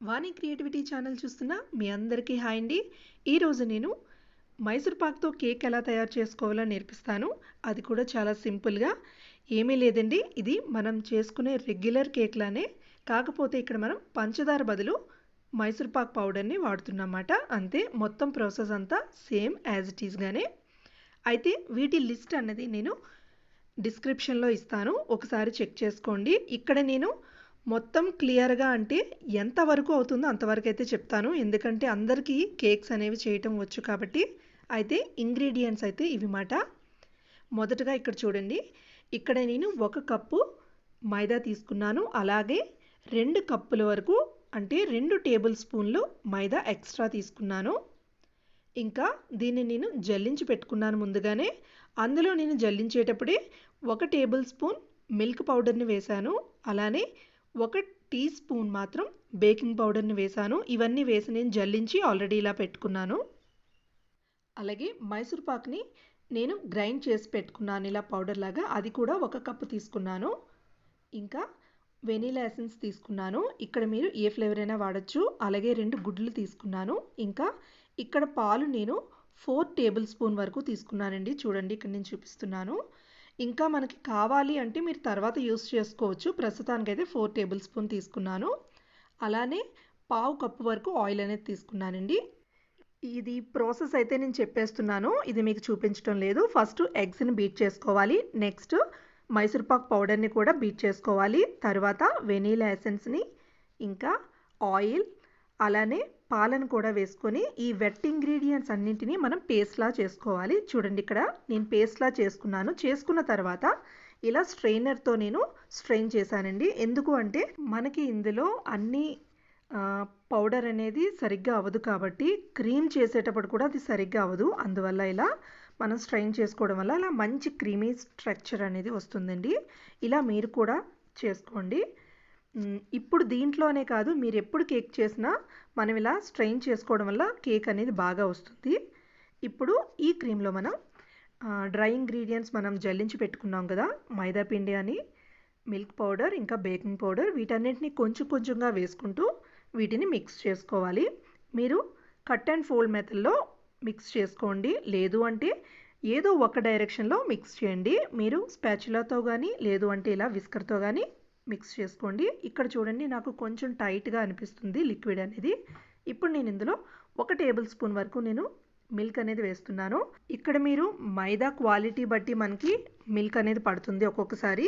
వాణి creativity channel చూస్తున్న మీ అందరికీ hi అండి. ఈరోజు నేను మైసూర్ పాక్తో కేక్ ఎలా తయారు చేసుకోవాలో నేర్పిస్తాను. అది కూడా చాలా సింపుల్గా ఏమీ లేదండి ఇది మనం చేసుకునే రెగ్యులర్ కేక్ లానే. కాకపోతే ఇక్కడ మనం పంచదార బదులు మైసూర్ పాక్ పౌడర్ని వాడుతున్నమాట అంతే మొత్తం ప్రాసెస్ అంతా సేమ్ యాజ్ ఇట్ ఈస్గానే అయితే వీటి లిస్ట్ అన్నది నేను డిస్క్రిప్షన్లో ఇస్తాను. ఒకసారి చెక్ చేసుకోండి. ఇక్కడ నేను మొత్తం క్లియర్గా అంటే ఎంతవరకు అవుతుందో అంతవరకు అయితే చెప్తాను. ఎందుకంటే అందరికీ కేక్స్ అనేవి చేయటం వచ్చు కాబట్టి అయితే ఇంగ్రీడియంట్స్ అయితే ఇవి మాట. మొదటగా ఇక్కడ చూడండి. ఇక్కడ నేను ఒక కప్పు మైదా తీసుకున్నాను. అలాగే రెండు కప్పుల వరకు అంటే రెండు టేబుల్ స్పూన్లు మైదా ఎక్స్ట్రా తీసుకున్నాను. ఇంకా దీన్ని నేను జల్లించి పెట్టుకున్నాను ముందుగానే. అందులో నేను జల్లించేటప్పుడే ఒక టేబుల్ స్పూన్ మిల్క్ పౌడర్ని వేశాను. అలానే ఒక టీ స్పూన్ మాత్రం బేకింగ్ పౌడర్ని వేశాను ఇవన్నీ వేసి నేను జల్లించి ఆల్రెడీ ఇలా పెట్టుకున్నాను. అలాగే మైసూర్ పాక్ని నేను గ్రైండ్ చేసి పెట్టుకున్నాను ఇలా పౌడర్ లాగా. అది కూడా ఒక కప్పు తీసుకున్నాను. ఇంకా వెనీలా ఎసెన్స్ తీసుకున్నాను. ఇక్కడ మీరు ఏ ఫ్లేవర్ అయినా వాడచ్చు. అలాగే రెండు గుడ్లు తీసుకున్నాను. ఇంకా ఇక్కడ పాలు నేను ఫోర్ టేబుల్ స్పూన్ వరకు తీసుకున్నానండి. చూడండి ఇక్కడ నేను చూపిస్తున్నాను. ఇంకా మనకి కావాలి అంటే మీరు తర్వాత యూస్ చేసుకోవచ్చు. ప్రస్తుతానికైతే ఫోర్ టేబుల్ స్పూన్ తీసుకున్నాను. అలానే పావు కప్పు వరకు ఆయిల్ అనేది తీసుకున్నానండి. ఇది ప్రాసెస్ అయితే నేను చెప్పేస్తున్నాను. ఇది మీకు చూపించడం లేదు. ఫస్ట్ ఎగ్స్ని బీట్ చేసుకోవాలి. నెక్స్ట్ మైసూర్పాక్ పౌడర్ని కూడా బీట్ చేసుకోవాలి. తర్వాత వెనీలా ఎసెన్స్ని ఇంకా ఆయిల్ అలానే పాలను కూడా వేసుకొని ఈ వెట్ ఇంగ్రీడియంట్స్ అన్నింటినీ మనం పేస్ట్లా చేసుకోవాలి. చూడండి ఇక్కడ నేను పేస్ట్లా చేసుకున్నాను. చేసుకున్న తర్వాత ఇలా స్ట్రెయినర్తో నేను స్ట్రెయిన్ చేశానండి. ఎందుకు అంటే మనకి ఇందులో అన్ని పౌడర్ అనేది సరిగ్గా అవ్వదు కాబట్టి క్రీమ్ చేసేటప్పుడు కూడా అది సరిగ్గా అవ్వదు. అందువల్ల ఇలా మనం స్ట్రెయిన్ చేసుకోవడం వల్ల అలా మంచి క్రీమీ స్ట్రక్చర్ అనేది వస్తుందండి. ఇలా మీరు కూడా చేసుకోండి. ఇప్పుడు దీంట్లోనే కాదు మీరు ఎప్పుడు కేక్ చేసినా మనం ఇలా స్ట్రెయిన్ చేసుకోవడం వల్ల కేక్ అనేది బాగా వస్తుంది. ఇప్పుడు ఈ క్రీమ్లో మనం డ్రై ఇంగ్రీడియంట్స్ మనం జల్లించి పెట్టుకున్నాం కదా మైదా పిండి అని మిల్క్ పౌడర్ ఇంకా బేకింగ్ పౌడర్ వీటన్నిటిని కొంచెం కొంచెంగా వేసుకుంటూ వీటిని మిక్స్ చేసుకోవాలి. మీరు కట్ అండ్ ఫోల్డ్ మెథడ్లో మిక్స్ చేసుకోండి. లేదు అంటే ఏదో ఒక డైరెక్షన్లో మిక్స్ చేయండి. మీరు స్పాచులాతో కానీ లేదు అంటే ఇలా విస్కర్తో కానీ మిక్స్ చేసుకోండి. ఇక్కడ చూడండి నాకు కొంచెం టైట్గా అనిపిస్తుంది లిక్విడ్ అనేది. ఇప్పుడు నేను ఇందులో ఒక టేబుల్ స్పూన్ వరకు నేను మిల్క్ అనేది వేస్తున్నాను. ఇక్కడ మీరు మైదా క్వాలిటీ బట్టి మనకి మిల్క్ అనేది పడుతుంది ఒక్కొక్కసారి.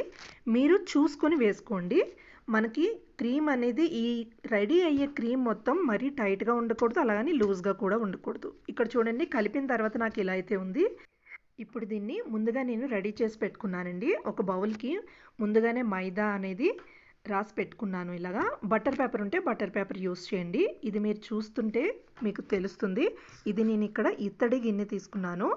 మీరు చూసుకొని వేసుకోండి. మనకి క్రీమ్ అనేది ఈ రెడీ అయ్యే క్రీమ్ మొత్తం మరీ టైట్గా ఉండకూడదు అలాగని లూజ్గా కూడా ఉండకూడదు. ఇక్కడ చూడండి కలిపిన తర్వాత నాకు ఇలా అయితే ఉంది. ఇప్పుడు దీన్ని ముందుగా నేను రెడీ చేసి పెట్టుకున్నానండి. ఒక బౌల్కి ముందుగానే మైదా అనేది రాసి పెట్టుకున్నాను ఇలాగా. బటర్ పేపర్ ఉంటే బటర్ పేపర్ యూస్ చేయండి. ఇది మీరు చూస్తుంటే మీకు తెలుస్తుంది. ఇది నేను ఇక్కడ ఇత్తడి గిన్నె తీసుకున్నాను.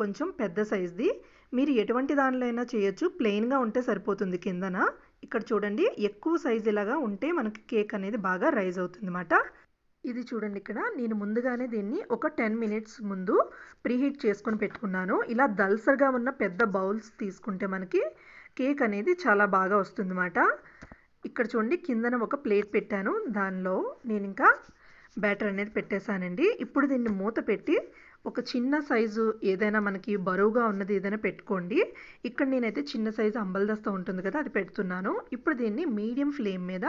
కొంచెం పెద్ద సైజ్ది. మీరు ఎటువంటి దానిలో అయినా చేయొచ్చు. ప్లెయిన్గా ఉంటే సరిపోతుంది కిందన. ఇక్కడ చూడండి ఎక్కువ సైజ్ ఇలాగా ఉంటే మనకి కేక్ అనేది బాగా రైజ్ అవుతుంది అన్నమాట ఇది చూడండి ఇక్కడ. నేను ముందుగానే దీన్ని ఒక టెన్ మినిట్స్ ముందు ప్రీహీట్ చేసుకొని పెట్టుకున్నాను. ఇలా దల్సర్గా ఉన్న పెద్ద బౌల్స్ తీసుకుంటే మనకి కేక్ అనేది చాలా బాగా వస్తుందన్నమాట. ఇక్కడ చూడండి కిందన ఒక ప్లేట్ పెట్టాను. దానిలో నేను ఇంకా బ్యాటర్ అనేది పెట్టేశానండి. ఇప్పుడు దీన్ని మూత పెట్టి ఒక చిన్న సైజు ఏదైనా మనకి బరువుగా ఉన్నది ఏదైనా పెట్టుకోండి. ఇక్కడ నేనైతే చిన్న సైజు అంబల్దస్తా ఉంటుంది కదా అది పెడుతున్నాను. ఇప్పుడు దీన్ని మీడియం ఫ్లేమ్ మీద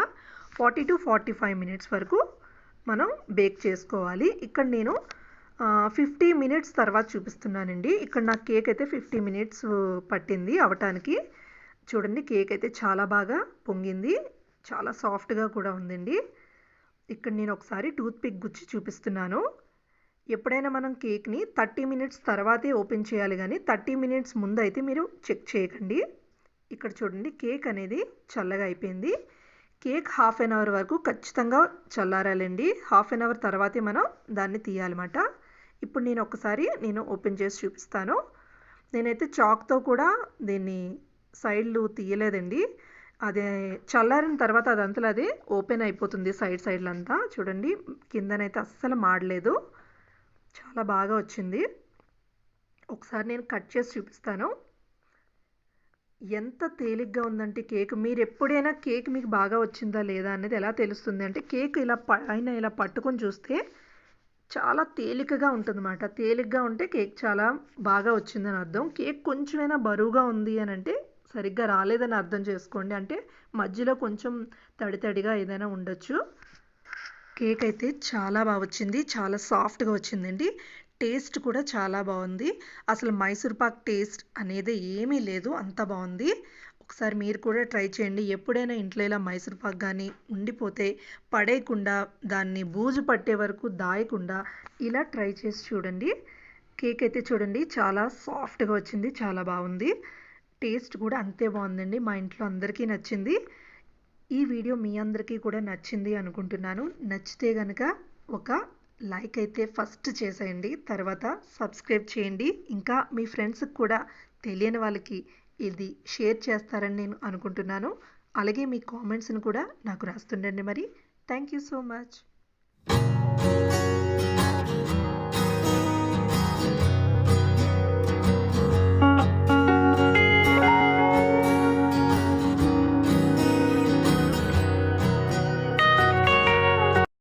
forty to forty five minutes వరకు మనం బేక్ చేసుకోవాలి. ఇక్కడ నేను ఫిఫ్టీ మినిట్స్ తర్వాత చూపిస్తున్నానండి. ఇక్కడ నాకు కేక్ అయితే ఫిఫ్టీ మినిట్స్ పట్టింది అవటానికి. చూడండి కేక్ అయితే చాలా బాగా పొంగింది. చాలా సాఫ్ట్గా కూడా ఉందండి. ఇక్కడ నేను ఒకసారి టూత్ పిక్ గుచ్చి చూపిస్తున్నాను. ఎప్పుడైనా మనం కేక్ని థర్టీ మినిట్స్ తర్వాతే ఓపెన్ చేయాలి కానీ థర్టీ మినిట్స్ ముందు అయితే మీరు చెక్ చేయకండి. ఇక్కడ చూడండి కేక్ అనేది చల్లగా అయిపోయింది. కేక్ హాఫ్ అన్ అవర్ వరకు ఖచ్చితంగా చల్లారాలండి. హాఫ్ అన్ అవర్ తర్వాతే మనం దాన్ని తీయాలన్నమాట. ఇప్పుడు నేను ఒకసారి నేను ఓపెన్ చేసి చూపిస్తాను. నేనైతే చాక్తో కూడా దీన్ని సైడ్లు తీయలేదండి. అదే చల్లారిన తర్వాత అదంతలో అది ఓపెన్ అయిపోతుంది సైడ్ సైడ్లంతా. చూడండి కిందనైతే అస్సలు మాడలేదు. చాలా బాగా వచ్చింది. ఒకసారి నేను కట్ చేసి చూపిస్తాను. ఎంత తేలిగ్గా ఉందంటే కేక్? మీరు ఎప్పుడైనా కేక్ మీకు బాగా వచ్చిందా లేదా అనేది ఎలా తెలుస్తుంది? అంటే కేక్ ఇలా పైన ఇలా పట్టుకొని చూస్తే చాలా తేలికగా ఉంటుందన్నమాట. తేలిగ్గా ఉంటే కేక్ చాలా బాగా వచ్చిందని అర్థం. కేక్ కొంచెమైనా బరువుగా ఉంది అని అంటే సరిగ్గా రాలేదని అర్థం చేసుకోండి. అంటే మధ్యలో కొంచెం తడి తడిగా ఏదైనా ఉండొచ్చు. కేక్ అయితే చాలా బాగా వచ్చింది. చాలా సాఫ్ట్గా వచ్చిందండి. టేస్ట్ కూడా చాలా బాగుంది. అసలు మైసూర్ పాక్ టేస్ట్ అనేది ఏమీ లేదు అంత బాగుంది. ఒకసారి మీరు కూడా ట్రై చేయండి. ఎప్పుడైనా ఇంట్లో ఇలా మైసూర్ పాక్ కానీ ఉండిపోతే పడేయకుండా దాన్ని బూజు పట్టే వరకు దాయకుండా ఇలా ట్రై చేసి చూడండి. కేక్ అయితే చూడండి చాలా సాఫ్ట్గా వచ్చింది చాలా బాగుంది. టేస్ట్ కూడా అంతే బాగుందండి. మా ఇంట్లో అందరికీ నచ్చింది. ఈ వీడియో మీ అందరికీ కూడా నచ్చింది అనుకుంటున్నాను. నచ్చితే కనుక ఒక లైక్ అయితే ఫస్ట్ చేసేయండి తర్వాత సబ్స్క్రైబ్ చేయండి. ఇంకా మీ ఫ్రెండ్స్కి కూడా తెలియని వాళ్ళకి ఇది షేర్ చేస్తారని నేను అనుకుంటున్నాను. అలాగే మీ కామెంట్స్ని కూడా నాకు రాస్తుండండి మరి. Thank you so much.